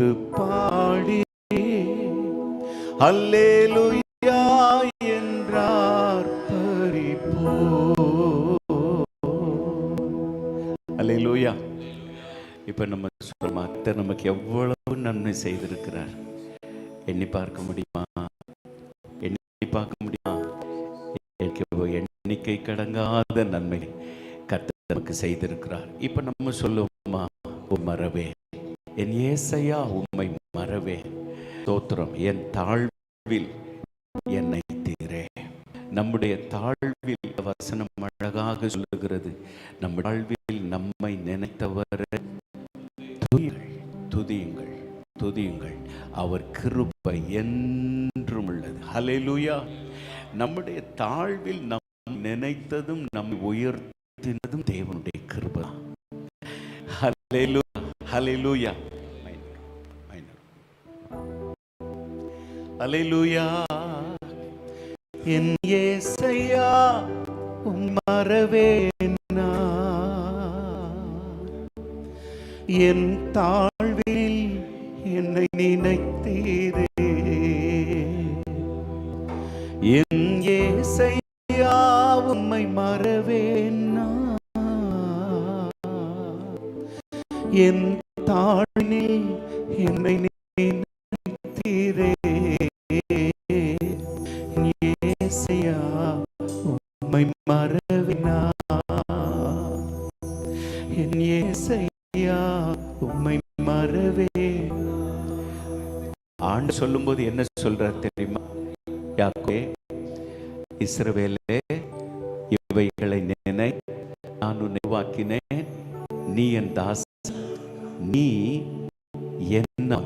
துதித்து பாடி. அல்லேலுயா என்றார் பறிப்போ அல்லேலுயா. இப்ப நம்ம சொல்றோம் அத்தை நமக்கு எவ்வளவு நன்மை செய்திருக்கிறார். எண்ணி பார்க்க முடியுமா? எண்ணி பார்க்க முடியுமா? எண்ணிக்கை கடங்காத நன்மை கர்த்தர் நமக்கு செய்திருக்கிறார். இப்ப நம்ம சொல்லுவோமா? உமரவே என் ஏசையா உம்மை மறவே தோத்திரம் என் தாழ்வில் என்னை தீரே நம்முடைய தாழ்வில் வசனம் அழகாக சொல்லுகிறது. நம்ம தாழ்வில் நம்மை நினைத்தவரை. துதியுங்கள் துதியுங்கள் துதியுங்கள். அவர் கிருபை என்றும் உள்ளது. ஹலெலுயா நம்முடைய தாழ்வில் நம் நினைத்ததும் நம்மை உயர்த்தினதும் தேவனுடைய கிருபா ஹலெலுயா ஹலிலூயா ஹalleluya என் ஏசையா உன் மறவேனா? என் தாழ்வில் என்னை நினைத்தீரே. என் என் தாழ்னே என்னை நினைத்தீரே ஏசையா உம்மை மறவினா. என் ஏசையா உம்மை மறவே. ஆண்டு சொல்லும்போது என்ன சொல்றார் தெரியுமா? யாக்கே இஸ்ரவேலே இவைகளை நினை நான் உன்னை உருவாக்கினேன். நீ என் தாஸ் நீ என்ன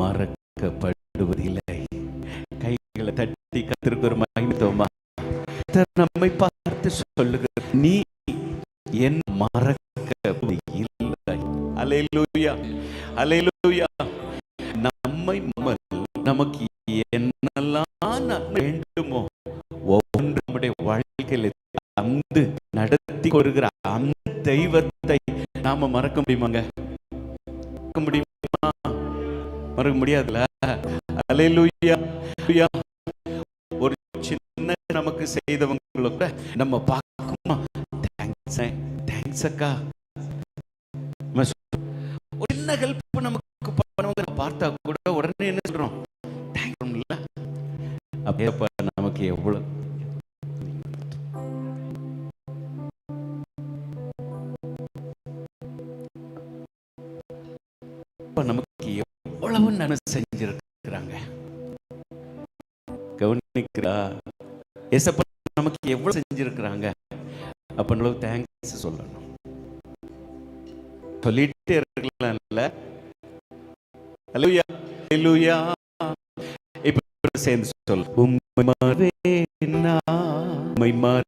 மறக்கப்படுவதில்லை. கைகளை தட்டி கத்திருக்கு ஒரு மகிழ்த்தோமா நம்மை பார்த்து சொல்லுகிற நீ என் மறக்க இல்லை அலையிலூயா அலையிலூயா. நம்மை நமக்கு என்னெல்லாம் வேண்டுமோ ஒவ்வொன்று நம்முடைய வாழ்க்கையில் அந்த நடத்தி கொடுக்கிற அந்த தெய்வத்தை நாம மறக்க முடியுமாங்க? மறக்க முடியுமா? மறக்க முடியாதுல அலையிலூயா ஒரு சின்ன நமக்கு செய்தவங்களை கூட நம்ம பார்க்குமா தேங்க்ஸ் தேங்க்ஸ் eh? அக்கா. ஒரு சின்ன ஹெல்ப் நமக்கு பண்ணவங்க பார்த்தா கூட உடனே என்ன சொல்றோம்? தேங்க்ஸ்ல அப்படியே எவ்வளவு நன்மை செஞ்சிருக்கிறாங்க. கவனிக்கிறா எசப்ப நமக்கு எவ்வளவு செஞ்சிருக்கிறாங்க? அப்ப நம்ம தேங்க்ஸ் சொல்லணும். சொல்லிட்டே இருக்கலாம்ல அலுயா அலுயா இப்ப சேர்ந்து சொல் உம்மை மறவேனா உம்மை மாறே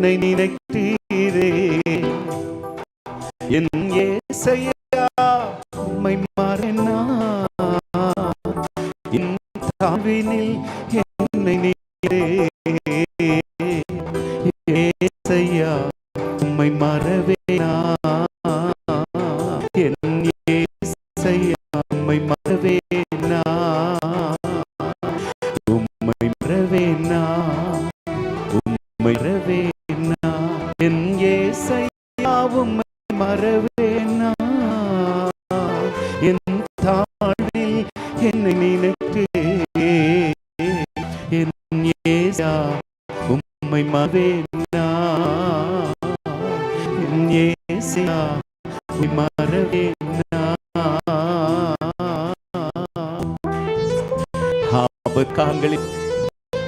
என்னை நினைத்தீரே. என் ஏசையா உம்மை மறனா. என் தாவினில் என்னை நீரே. ஏசையா உம்மை மறவேனா. என் ஏசையா உம்மை மறவேனா. உம்மை மறவேனா. உம்மை மறவே என்னை நினைத்தே என் ஏசா உம்மை மறவேனா என் ஏசா உம்மை மறவேனா ஆபத்காலங்களில்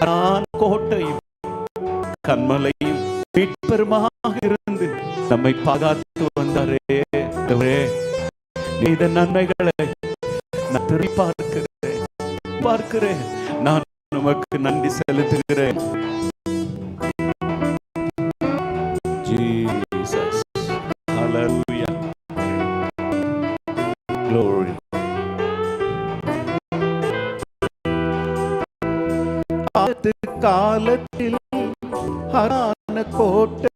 நான் கோட்டையும் கண்மலையும் மீட்பெருமாக இருந்து நம்மை பாகாத்து வந்தாரே. ஆண்டவரே, நன்மைகளை நான் திரும்பி பார்க்கிறேன் பார்க்கிறேன் நான் உமக்கு நன்றி செலுத்துகிறேன். காலத்தில் ஹரான கோட்டை